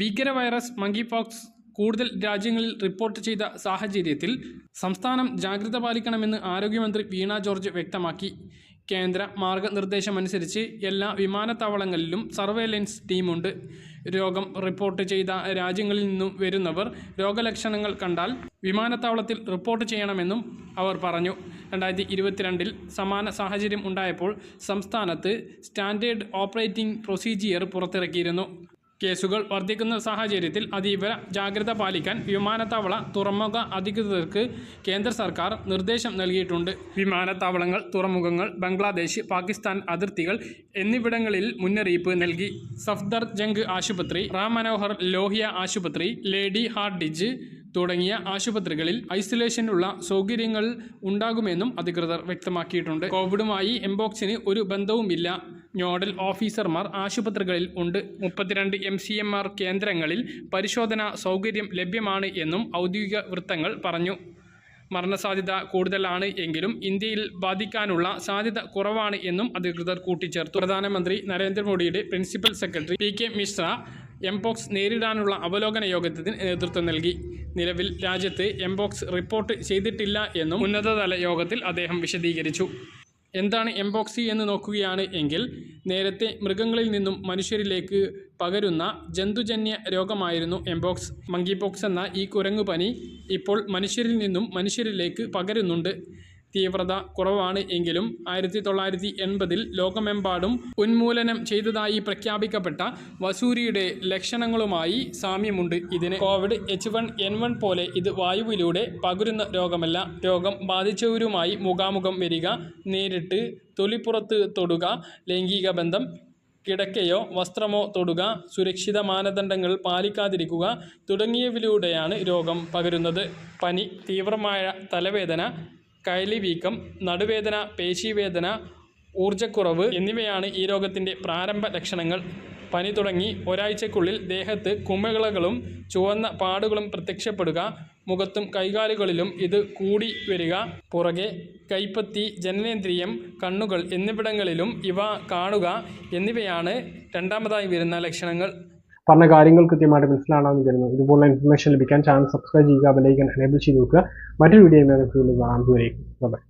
ഭീകര virus monkey pox കൂടുതൽ രാജ്യങ്ങളിൽ റിപ്പോർട്ട് ചെയ്ത സാഹചര്യത്തിൽ സംസ്ഥാനം ജാഗ്രത പാലിക്കണമെന്ന് ആരോഗ്യമന്ത്രി വീണ ജോർജ് വ്യക്തമാക്കി. കേന്ദ്ര മാർഗനിർദ്ദേശമനുസരിച്ച് എല്ലാ വിമാനത്താവളങ്ങളിലും സർവേലൻസ് ടീമുണ്ട്. രോഗം റിപ്പോർട്ട് ചെയ്ത രാജ്യങ്ങളിൽ നിന്നും വരുന്നവർ രോഗലക്ഷണങ്ങൾ കണ്ടാൽ വിമാനത്താവളത്തിൽ റിപ്പോർട്ട് ചെയ്യണമെന്നും അവർ പറഞ്ഞു. രണ്ടായിരത്തി ഇരുപത്തിരണ്ടിൽ സമാന സാഹചര്യം ഉണ്ടായപ്പോൾ സംസ്ഥാനത്ത് സ്റ്റാൻഡേർഡ് ഓപ്പറേറ്റിംഗ് പ്രൊസീജിയർ പുറത്തിറക്കിയിരുന്നു. കേസുകൾ വർദ്ധിക്കുന്ന സാഹചര്യത്തിൽ അതീവ ജാഗ്രത പാലിക്കാൻ വിമാനത്താവള തുറമുഖ അധികൃതർക്ക് കേന്ദ്ര സർക്കാർ നിർദ്ദേശം നൽകിയിട്ടുണ്ട്. വിമാനത്താവളങ്ങൾ തുറമുഖങ്ങൾ ബംഗ്ലാദേശ് പാകിസ്ഥാൻ അതിർത്തികൾ എന്നിവിടങ്ങളിൽ മുന്നറിയിപ്പ് നൽകി. സഫ്ദർ ജംഗ് ആശുപത്രി റാം മനോഹർ ലോഹിയ ആശുപത്രി ലേഡി ഹാർഡിജ് തുടങ്ങിയ ആശുപത്രികളിൽ ഐസൊലേഷനുള്ള സൗകര്യങ്ങൾ ഉണ്ടാകുമെന്നും അധികൃതർ വ്യക്തമാക്കിയിട്ടുണ്ട്. കോവിഡുമായി എംബോക്സിന് ഒരു ബന്ധവുമില്ല. നോഡൽ ഓഫീസർമാർ ആശുപത്രികളിൽ ഉണ്ട്. മുപ്പത്തിരണ്ട് എം സി എം ആർ കേന്ദ്രങ്ങളിൽ പരിശോധനാ സൗകര്യം ലഭ്യമാണ് എന്നും ഔദ്യോഗിക വൃത്തങ്ങൾ പറഞ്ഞു. മരണസാധ്യത കൂടുതലാണ് എങ്കിലും ഇന്ത്യയിൽ ബാധിക്കാനുള്ള സാധ്യത കുറവാണ് എന്നും അധികൃതർ കൂട്ടിച്ചേർത്തു. പ്രധാനമന്ത്രി നരേന്ദ്രമോദിയുടെ principal secretary P K Mishra mpox നേരിടാനുള്ള അവലോകന യോഗത്തിന് നേതൃത്വം നൽകി. നിലവിൽ രാജ്യത്ത് എംപോക്സ് റിപ്പോർട്ട് ചെയ്തിട്ടില്ല എന്നും ഉന്നതതല യോഗത്തിൽ അദ്ദേഹം വിശദീകരിച്ചു. എന്താണ് എംബോക്സി എന്ന് നോക്കുകയാണ് എങ്കിൽ നേരത്തെ മൃഗങ്ങളിൽ നിന്നും മനുഷ്യരിലേക്ക് പകരുന്ന ജന്തുജന്യ രോഗമായിരുന്നു എംബോക്സ്. മങ്കിപോക്സ് എന്ന ഈ കുരങ്ങുപനി ഇപ്പോൾ മനുഷ്യരിൽ നിന്നും മനുഷ്യരിലേക്ക് പകരുന്നുണ്ട്. തീവ്രത കുറവാണ് എങ്കിലും ആയിരത്തി തൊള്ളായിരത്തി എൺപതിൽ ലോകമെമ്പാടും ഉന്മൂലനം ചെയ്തതായി പ്രഖ്യാപിക്കപ്പെട്ട വസൂരിയുടെ ലക്ഷണങ്ങളുമായി സാമ്യമുണ്ട്. ഇതിന് Covid H one N one പോലെ ഇത് വായുവിലൂടെ പകരുന്ന രോഗമല്ല. രോഗം ബാധിച്ചവരുമായി മുഖാമുഖം വരിക നേരിട്ട് തൊലിപ്പുറത്ത് തൊടുക ലൈംഗിക ബന്ധം കിടക്കയോ വസ്ത്രമോ തൊടുക സുരക്ഷിത മാനദണ്ഡങ്ങൾ പാലിക്കാതിരിക്കുക തുടങ്ങിയവയിലൂടെയാണ് രോഗം പകരുന്നത്. പനി തീവ്രമായ തലവേദന കയലി വീക്കം നടുവേദന പേശീവേദന ഊർജക്കുറവ് എന്നിവയാണ് ഈ രോഗത്തിന്റെ പ്രാരംഭ ലക്ഷണങ്ങൾ. പനി തുടങ്ങി ഒരാഴ്ചക്കുള്ളിൽ ദേഹത്ത് കുമിളകളും ചുവന്ന പാടുകളും പ്രത്യക്ഷപ്പെടുക മുഖത്തും കൈകാലുകളിലും ഇത് കൂടി വരിക. പുറകെ കൈപ്പത്തി ജനനേന്ദ്രിയം കണ്ണുകൾ എന്നിവിടങ്ങളിലും ഇവ കാണുക എന്നിവയാണ് രണ്ടാമതായി വരുന്ന ലക്ഷണങ്ങൾ. പറഞ്ഞ കാര്യങ്ങൾ കൃത്യമായിട്ട് മനസ്സിലാണെന്ന് കരുതുന്നു ഇതുപോലുള്ള ഇൻഫർമേഷൻ ലഭിക്കാൻ ചാനൽ സബ്സ്ക്രൈബ് ചെയ്യുക ബെലൈക്കൻ എനേബിൾ ചെയ്ത് നോക്കുക മറ്റൊരു വീഡിയോ കാണാൻ ദൂരേക്കും ബൈ